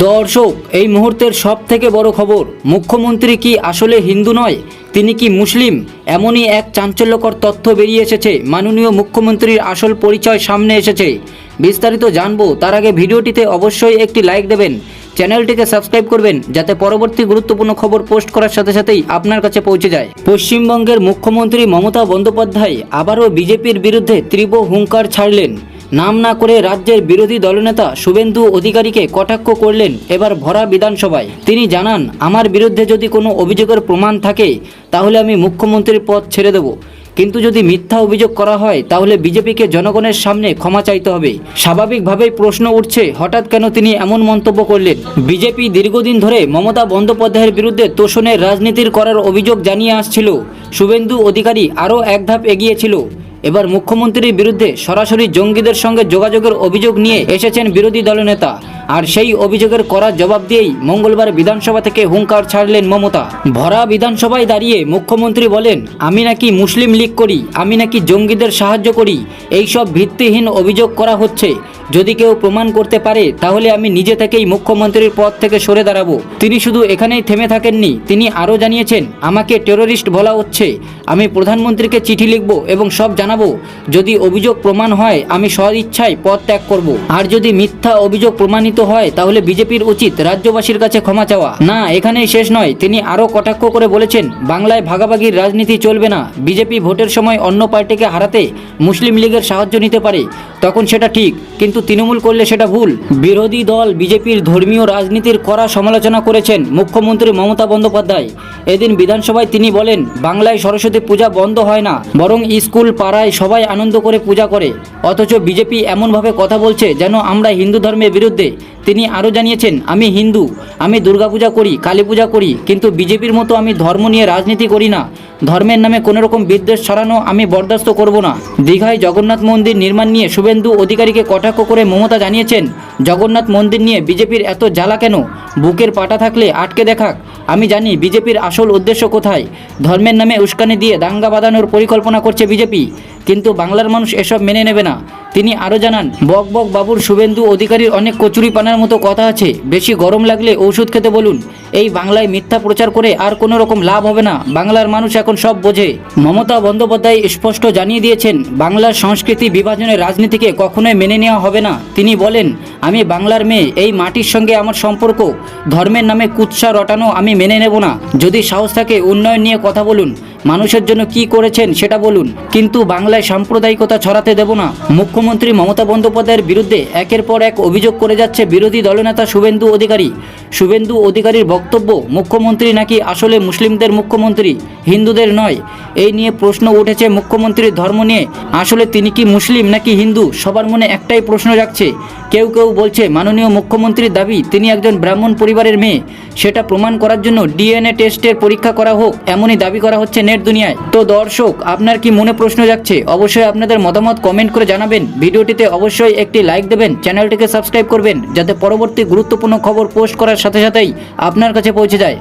দর্শক, এই মুহূর্তের সব থেকে বড় খবর, মুখ্যমন্ত্রী কি আসলে হিন্দু নয়? তিনি কি মুসলিম? এমনই এক চাঞ্চল্যকর তথ্য বেরিয়ে এসেছে, মাননীয় মুখ্যমন্ত্রীর আসল পরিচয় সামনে এসেছে। বিস্তারিত জানব, তার আগে ভিডিওটিতে অবশ্যই একটি লাইক দেবেন। চ্যানেলটিকে সাবস্ক্রাইব করবেন, যাতে পরবর্তী গুরুত্বপূর্ণ খবর পোস্ট করার সাথে সাথেই আপনার কাছে পৌঁছে যায়। পশ্চিমবঙ্গের মুখ্যমন্ত্রী মমতা বন্দ্যোপাধ্যায় আবারও বিজেপির বিরুদ্ধে তীব্র হুঙ্কার ছাড়লেন। নাম না করে রাজ্যের বিরোধী দলনেতা শুভেন্দু অধিকারীকে কটাক্ষ করলেন এবার ভরা বিধানসভায়। তিনি জানান, আমার বিরুদ্ধে যদি কোনো অভিযোগের প্রমাণ থাকে, তাহলে আমি মুখ্যমন্ত্রীর পদ ছেড়ে দেব। কিন্তু যদি মিথ্যা অভিযোগ করা হয়, তাহলে বিজেপিকে জনগণের সামনে ক্ষমা চাইতে হবে। স্বাভাবিকভাবেই প্রশ্ন উঠছে, হঠাৎ কেন তিনি এমন মন্তব্য করলেন? বিজেপি দীর্ঘদিন ধরে মমতা বন্দ্যোপাধ্যায়ের বিরুদ্ধে তোষণের রাজনীতির করার অভিযোগ জানিয়ে আসছিল। শুভেন্দু অধিকারী আরও এক ধাপ এগিয়েছিল এবার মুখ্যমন্ত্রীর বিরুদ্ধে সরাসরি জঙ্গিদের সঙ্গে যোগাযোগের অভিযোগ নিয়ে এসেছেন বিরোধী দলনেতা আর সেই অভিযোগের করা জবাব দিয়েই মঙ্গলবার বিধানসভা থেকে হুঙ্কার ছাড়লেন মমতা। ভরা বিধানসভায় দাঁড়িয়ে মুখ্যমন্ত্রী বলেন, আমি নাকি মুসলিম লীগ করি, আমি নাকি জঙ্গিদের সাহায্য করি, এইসব ভিত্তিহীন অভিযোগ করা হচ্ছে। যদি কেউ প্রমাণ করতে পারে, তাহলে আমি নিজে থেকেই মুখ্যমন্ত্রীর পদ থেকে সরে দাঁড়াবো। তিনি শুধু এখানেই থেমে থাকেননি, তিনি আরও জানিয়েছেন, আমাকে টেরোরিস্ট বলা হচ্ছে। আমি প্রধানমন্ত্রীকে চিঠি লিখব এবং সব জানাব। যদি অভিযোগ প্রমাণ হয়, আমি স্বইচ্ছায় পদ ত্যাগ করব। আর যদি মিথ্যা অভিযোগ প্রমাণিত হয়, তাহলে বিজেপির উচিত রাজ্যবাসীর কাছে ক্ষমা চাওয়া। না, এখানেই শেষ নয়। তিনি আরও কটাক্ষ করে বলেছেন, বাংলায় ভাগাভাগির রাজনীতি চলবে না। বিজেপি ভোটের সময় অন্য পার্টিকে হারাতে মুসলিম লীগের সাহায্য নিতে পারে। তখন সেটা ঠিক, কিন্তু তৃণমূল করলে সেটা ভুল। বিরোধী দল, বিজেপির ধর্মীয় রাজনীতির কড়া সমালোচনা করেছেন মুখ্যমন্ত্রী মমতা বন্দ্যোপাধ্যায়। এদিন বিধানসভায় তিনি বলেন, বাংলায় সরস্বতী পূজা বন্ধ হয় না, বরং স্কুল, পাড়ায় সবাই আনন্দ করে পূজা করে। অথচ বিজেপি এমনভাবে কথা বলছে যেন আমরা হিন্দু ধর্মের বিরুদ্ধে। তিনি আরও জানিয়েছেন, আমি হিন্দু, আমি দুর্গাপূজা করি, কালী পূজা করি, কিন্তু বিজেপির মতো আমি ধর্ম নিয়ে রাজনীতি করি না। ধর্মের নামে কোনো রকম বিদ্বেষ ছড়ানো আমি বরদাস্ত করব না। দীঘায় জগন্নাথ মন্দির নির্মাণ নিয়ে শুভেন্দু অধিকারীকে কটাক্ষ করে মমতা জানিয়েছেন জগন্নাথ মন্দির নিয়ে বিজেপির এত জ্বালা কেন? বুকের পাটা থাকলে আটকে দেখাক। আমি জানি বিজেপির আসল উদ্দেশ্য কোথায়। ধর্মের নামে উস্কানি দিয়ে দাঙ্গা বাঁধানোর পরিকল্পনা করছে বিজেপি। কিন্তু বাংলার মানুষ এসব মেনে নেবে না। তিনি আরও জানান, বক বক বাবুর শুভেন্দু অধিকারীর অনেক কচুরি পানার মতো কথা আছে। বেশি গরম লাগলে ঔষধ খেতে বলুন। এই বাংলায় মিথ্যা প্রচার করে আর কোনো রকম লাভ হবে না। বাংলার মানুষ এখন সব বোঝে। মমতা বন্দ্যোপাধ্যায় স্পষ্ট জানিয়ে দিয়েছেন, বাংলার সংস্কৃতি বিভাজনের রাজনীতিকে কখনোই মেনে নেওয়া হবে না। তিনি বলেন, আমি বাংলার মেয়ে, এই মাটির সঙ্গে আমার সম্পর্ক। ধর্মের নামে কুৎসা রটানো আমি মেনে নেব না। যদি সাহস থাকে উন্নয়ন নিয়ে কথা বলুন। মানুষের জন্য কি করেছেন সেটা বলুন। কিন্তু বাংলায় সাম্প্রদায়িকতা ছড়াতে দেব না। মুখ্যমন্ত্রী মমতা বন্দ্যোপাধ্যায়ের বিরুদ্ধে একের পর এক অভিযোগ করে যাচ্ছে বিরোধী দলনেতা শুভেন্দু অধিকারী। শুভেন্দু অধিকারীর বক্তব্য, মুখ্যমন্ত্রী নাকি আসলে মুসলিমদের মুখ্যমন্ত্রী, হিন্দুদের নয়? এই নিয়ে প্রশ্ন উঠেছে মুখ্যমন্ত্রীর ধর্ম নিয়ে। আসলে তিনি কি মুসলিম নাকি হিন্দু? সবার মনে একটাই প্রশ্ন রাখছে কেউ কেউ বলছে, মাননীয় মুখ্যমন্ত্রীর দাবি, তিনি একজন ব্রাহ্মণ পরিবারের মেয়ে। সেটা প্রমাণ করার জন্য ডিএনএ টেস্টের পরীক্ষা করা হোক, এমনই দাবি করা হচ্ছে নেট দুনিয়ায়। তো দর্শক, আপনার কি মনে প্রশ্ন যাচ্ছে অবশ্যই আপনাদের মতামত কমেন্ট করে জানাবেন। ভিডিওটিতে অবশ্যই একটি লাইক দেবেন, চ্যানেলটিকে সাবস্ক্রাইব করবেন, যাতে পরবর্তী গুরুত্বপূর্ণ খবর পোস্ট করার সাথে সাথেই আপনার কাছে পৌঁছে যায়।